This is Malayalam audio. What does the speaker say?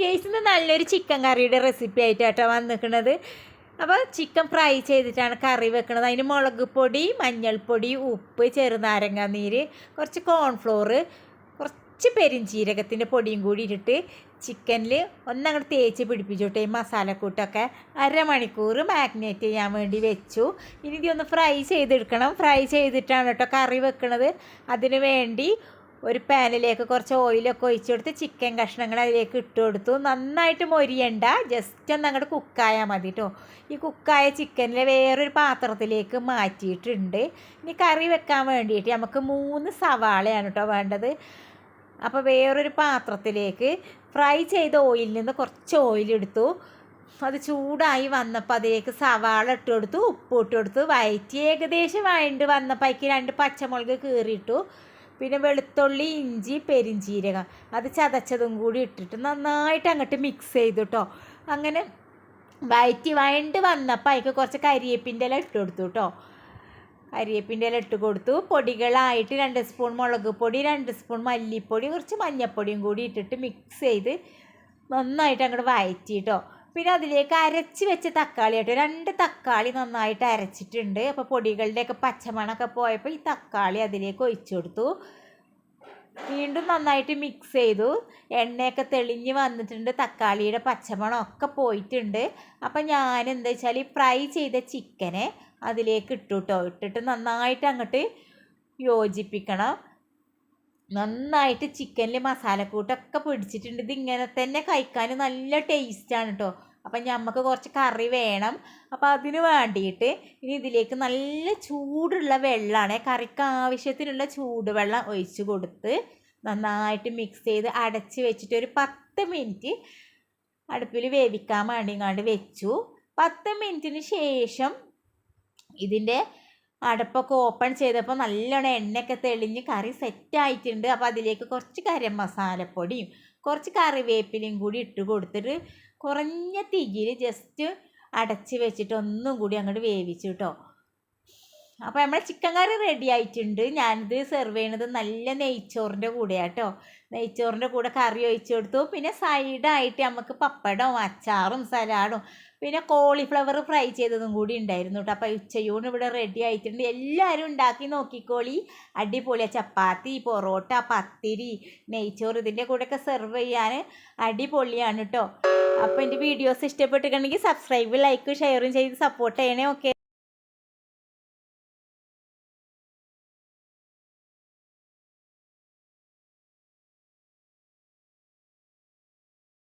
ഗേസ് നല്ലൊരു ചിക്കൻ കറിയുടെ റെസിപ്പി ആയിട്ടാട്ടോ വന്നിരിക്കുന്നത് അപ്പോൾ ചിക്കൻ ഫ്രൈ ചെയ്തിട്ടാണ് കറി വെക്കുന്നത് അതിന് മുളക് പൊടി മഞ്ഞൾപ്പൊടി ഉപ്പ് ചെറുനാരങ്ങ നീര് കുറച്ച് കോൺഫ്ലോർ കുറച്ച് പെരിഞ്ചീരകത്തിന്റെ പൊടിയും കൂടി ഇട്ടിട്ട് ചിക്കനിൽ ഒന്നങ്ങോട്ട് തേച്ച് പിടിപ്പിച്ചോട്ടെ ഈ മസാലക്കൂട്ടൊക്കെ. അരമണിക്കൂർ മാഗ്നേറ്റ് ചെയ്യാൻ വേണ്ടി വെച്ചു. ഇനി ഇതൊന്ന് ഫ്രൈ ചെയ്തെടുക്കണം. ഫ്രൈ ചെയ്തിട്ടാണ് കേട്ടോ കറി വെക്കുന്നത് അതിന് വേണ്ടി ഒരു പാനിലേക്ക് കുറച്ച് ഓയിലൊക്കെ ഒഴിച്ചു കൊടുത്ത് ചിക്കൻ കഷ്ണങ്ങൾ അതിലേക്ക് ഇട്ട് കൊടുത്തു. നന്നായിട്ട് മൊരിയണ്ട. ജസ്റ്റ് ഒന്ന് അങ്ങോട്ട് കുക്കായാൽ മതി കേട്ടോ ഈ കുക്കായ ചിക്കനിൽ വേറൊരു പാത്രത്തിലേക്ക് മാറ്റിയിട്ടുണ്ട്. ഇനി കറി വെക്കാൻ വേണ്ടിയിട്ട് നമുക്ക് മൂന്ന് സവാളയാണ് കേട്ടോ വേണ്ടത്. അപ്പോൾ വേറൊരു പാത്രത്തിലേക്ക് ഫ്രൈ ചെയ്ത ഓയിലിൽ നിന്ന് കുറച്ച് ഓയിലെടുത്തു അത് ചൂടായി വന്നപ്പോൾ അതിലേക്ക് സവാള ഇട്ട് കൊടുത്തു ഉപ്പ് ഇട്ട് കൊടുത്തു. വയറ്റി ഏകദേശം വഴണ്ട് വന്നപ്പോൾ അതിലേക്ക് രണ്ട് പച്ചമുളക് കീറിയിട്ടു. പിന്നെ വെളുത്തുള്ളി ഇഞ്ചി പെരിഞ്ചീരകം. അത് ചതച്ചതും കൂടി ഇട്ടിട്ട് നന്നായിട്ട് അങ്ങോട്ട് മിക്സ് ചെയ്തു കേട്ടോ അങ്ങനെ വയറ്റി വയണ്ട് വന്നപ്പോൾ അതിൽ കുറച്ച് കരിയേപ്പിന്റെ ഇല ഇട്ട് കൊടുത്തു കേട്ടോ കരിയേപ്പിന്റെ ഇല ഇട്ട് കൊടുത്തു. പൊടികളായിട്ട് രണ്ട് സ്പൂൺ മുളക് പൊടി രണ്ട് സ്പൂൺ മല്ലിപ്പൊടി കുറച്ച് മഞ്ഞൾപ്പൊടിയും കൂടി ഇട്ടിട്ട് മിക്സ് ചെയ്ത് നന്നായിട്ട് അങ്ങോട്ട് വയറ്റി കേട്ടോ പിന്നെ അതിലേക്ക് അരച്ച് വെച്ച തക്കാളി കേട്ടോ. രണ്ട് തക്കാളി നന്നായിട്ട് അരച്ചിട്ടുണ്ട്. അപ്പോൾ പൊടികളുടെയൊക്കെ പച്ചമണമൊക്കെ പോയപ്പോൾ ഈ തക്കാളി അതിലേക്ക് ഒഴിച്ചു കൊടുത്തു. വീണ്ടും നന്നായിട്ട് മിക്സ് ചെയ്തു. എണ്ണയൊക്കെ തെളിഞ്ഞ് വന്നിട്ടുണ്ട്. തക്കാളിയുടെ പച്ചമണം ഒക്കെ പോയിട്ടുണ്ട്. അപ്പം ഞാൻ എന്താ വെച്ചാൽ ഈ ഫ്രൈ ചെയ്ത ചിക്കനെ അതിലേക്ക് ഇട്ടു കേട്ടോ. ഇട്ടിട്ട് നന്നായിട്ട് അങ്ങോട്ട് യോജിപ്പിക്കണം. നന്നായിട്ട് ചിക്കനിൽ മസാലക്കൂട്ടൊക്കെ പിടിച്ചിട്ടുണ്ട്. ഇതിങ്ങനെ തന്നെ കഴിക്കാൻ നല്ല ടേസ്റ്റാണ് കേട്ടോ അപ്പം നമുക്ക് കുറച്ച് കറി വേണം. അപ്പോൾ അതിന് വേണ്ടിയിട്ട് ഇനി ഇതിലേക്ക് നല്ല ചൂടുള്ള വെള്ളമാണ് കറിക്ക് ആവശ്യത്തിനുള്ള ചൂടുവെള്ളം ഒഴിച്ച് കൊടുത്ത് നന്നായിട്ട് മിക്സ് ചെയ്ത് അടച്ച് വെച്ചിട്ട് ഒരു പത്ത് മിനിറ്റ് അടുപ്പിൽ വേവിക്കാൻ വേണ്ടി വേണ്ടിങ്ങാണ്ട് വെച്ചു. പത്ത് മിനിറ്റിന് ശേഷം ഇതിന്റെ അടപ്പൊക്കെ ഓപ്പൺ ചെയ്തപ്പോൾ നല്ലോണം എണ്ണയൊക്കെ തെളിഞ്ഞ് കറി സെറ്റായിട്ടുണ്ട് അപ്പോൾ അതിലേക്ക് കുറച്ച് കരം മസാലപ്പൊടിയും കുറച്ച് കറിവേപ്പിലയും കൂടി ഇട്ട് കൊടുത്തിട്ട് കുറഞ്ഞ തീയിൽ ജസ്റ്റ് അടച്ച് വെച്ചിട്ട് ഒന്നും കൂടി അങ്ങോട്ട് വേവിച്ചു കേട്ടോ അപ്പോൾ നമ്മളെ ചിക്കൻ കറി റെഡി ആയിട്ടുണ്ട്. ഞാനിത് സെർവ് ചെയ്യണത് നല്ല നെയ്ച്ചോറിന്റെ കൂടെയാട്ടോ. നെയ്ച്ചോറിന്റെ കൂടെ കറി ഒഴിച്ചു കൊടുത്തു. പിന്നെ സൈഡായിട്ട് നമുക്ക് പപ്പടവും അച്ചാറും സലാഡും പിന്നെ കോളിഫ്ലവർ ഫ്രൈ ചെയ്തതും കൂടി ഉണ്ടായിരുന്നു കേട്ടോ അപ്പോൾ ഉച്ചയൂണ് ഇവിടെ റെഡി ആയിട്ടുണ്ട്. എല്ലാവരും ഉണ്ടാക്കി നോക്കിക്കോളി. അടിപൊളിയ. ചപ്പാത്തി പൊറോട്ട പത്തിരി നെയ്ച്ചോറ് ഇതിന്റെ കൂടെയൊക്കെ സെർവ് ചെയ്യാൻ അടിപൊളിയാണ് കേട്ടോ അപ്പോൾ എന്റെ വീഡിയോസ് ഇഷ്ടപ്പെട്ടിട്ടുണ്ടെങ്കിൽ സബ്സ്ക്രൈബ് ലൈക്ക് ഷെയറും ചെയ്ത് സപ്പോർട്ട് ചെയ്യണേ ഓക്കെ